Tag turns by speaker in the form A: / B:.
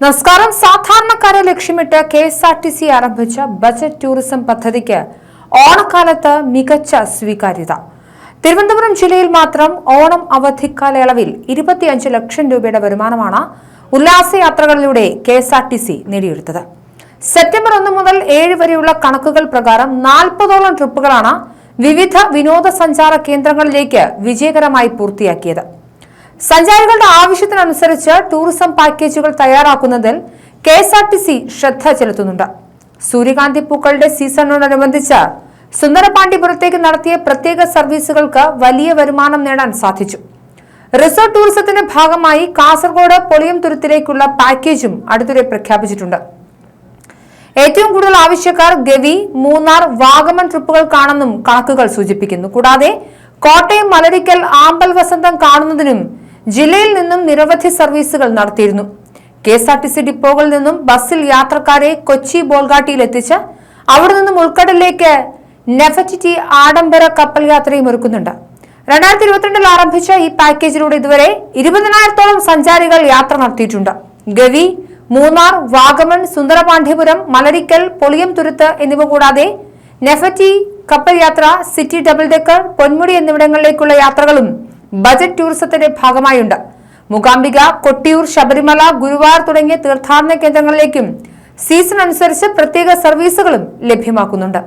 A: നമസ്കാരം. സാധാരണക്കാരെ ലക്ഷ്യമിട്ട് K S R T C ആരംഭിച്ച ബജറ്റ് ടൂറിസം പദ്ധതിക്ക് ഓണക്കാലത്ത് മികച്ച സ്വീകാര്യത. തിരുവനന്തപുരം ജില്ലയിൽ മാത്രം ഓണം അവധിക്കാലയളവിൽ ഇരുപത്തിയഞ്ച് ലക്ഷം രൂപയുടെ വരുമാനമാണ് ഉല്ലാസയാത്രകളിലൂടെ K S R T C നേടിയെടുത്തത്. സെപ്റ്റംബർ ഒന്ന് മുതൽ ഏഴ് വരെയുള്ള കണക്കുകൾ പ്രകാരം നാൽപ്പതോളം ട്രിപ്പുകളാണ് വിവിധ വിനോദസഞ്ചാര കേന്ദ്രങ്ങളിലേക്ക് വിജയകരമായി പൂർത്തിയാക്കിയത്. സഞ്ചാരികളുടെ ആവശ്യത്തിനനുസരിച്ച് ടൂറിസം പാക്കേജുകൾ തയ്യാറാക്കുന്നതിൽ K S R T C ശ്രദ്ധ ചെലുത്തുന്നുണ്ട്. സൂര്യകാന്തി പൂക്കളുടെ സീസണിനോടനുബന്ധിച്ച് സുന്ദരപാണ്ഡിപുരത്തേക്ക് നടത്തിയ പ്രത്യേക സർവീസുകൾക്ക് വലിയ വരുമാനം നേടാൻ സാധിച്ചു. റിസോർട്ട് ടൂറിസത്തിന്റെ ഭാഗമായി കാസർഗോഡ് പൊളിയം തുരുത്തിലേക്കുള്ള പാക്കേജും അടുത്തിടെ പ്രഖ്യാപിച്ചിട്ടുണ്ട്. ഏറ്റവും കൂടുതൽ ആവശ്യക്കാർ ഗവി മൂന്നാർ വാഗമൺ ട്രിപ്പുകൾക്കാണെന്നും കണക്കുകൾ സൂചിപ്പിക്കുന്നു. കൂടാതെ കോട്ടയം മലരിക്കൽ ആമ്പൽ വസന്തം കാണുന്നതിനും ജില്ലയിൽ നിന്നും നിരവധി സർവീസുകൾ നടത്തിയിരുന്നു. K S R T C ഡിപ്പോകളിൽ നിന്നും ബസ്സിൽ യാത്രക്കാരെ കൊച്ചി ബോൾഗാട്ടിയിൽ എത്തിച്ച് അവിടെ നിന്നും ഉൾക്കടലിലേക്ക് നെഫറ്റിറ്റി ആഡംബര കപ്പൽ യാത്രയും ഒരുക്കുന്നുണ്ട്. രണ്ടായിരത്തി ഇരുപത്തിരണ്ടിൽ ആരംഭിച്ച ഈ പാക്കേജിലൂടെ ഇതുവരെ ഇരുപതിനായിരത്തോളം സഞ്ചാരികൾ യാത്ര നടത്തിയിട്ടുണ്ട്. ഗവി മൂന്നാർ വാഗമൺ സുന്ദരപാണ്ഡ്യപുരം മലരിക്കൽ പൊളിയം തുരുത്ത് എന്നിവ കൂടാതെ നെഫറ്റി കപ്പൽ യാത്ര സിറ്റി ഡബിൾ ഡെക്കർ പൊന്മുടി എന്നിവിടങ്ങളിലേക്കുള്ള യാത്രകളും ബജറ്റ് ടൂറിസത്തിന്റെ ഭാഗമായുണ്ട്. മൂകാംബിക കൊട്ടിയൂർ ശബരിമല ഗുരുവാർ തുടങ്ങിയ തീർത്ഥാടന കേന്ദ്രങ്ങളിലേക്കും സീസൺ അനുസരിച്ച് പ്രത്യേക സർവീസുകളും ലഭ്യമാക്കുന്നുണ്ട്.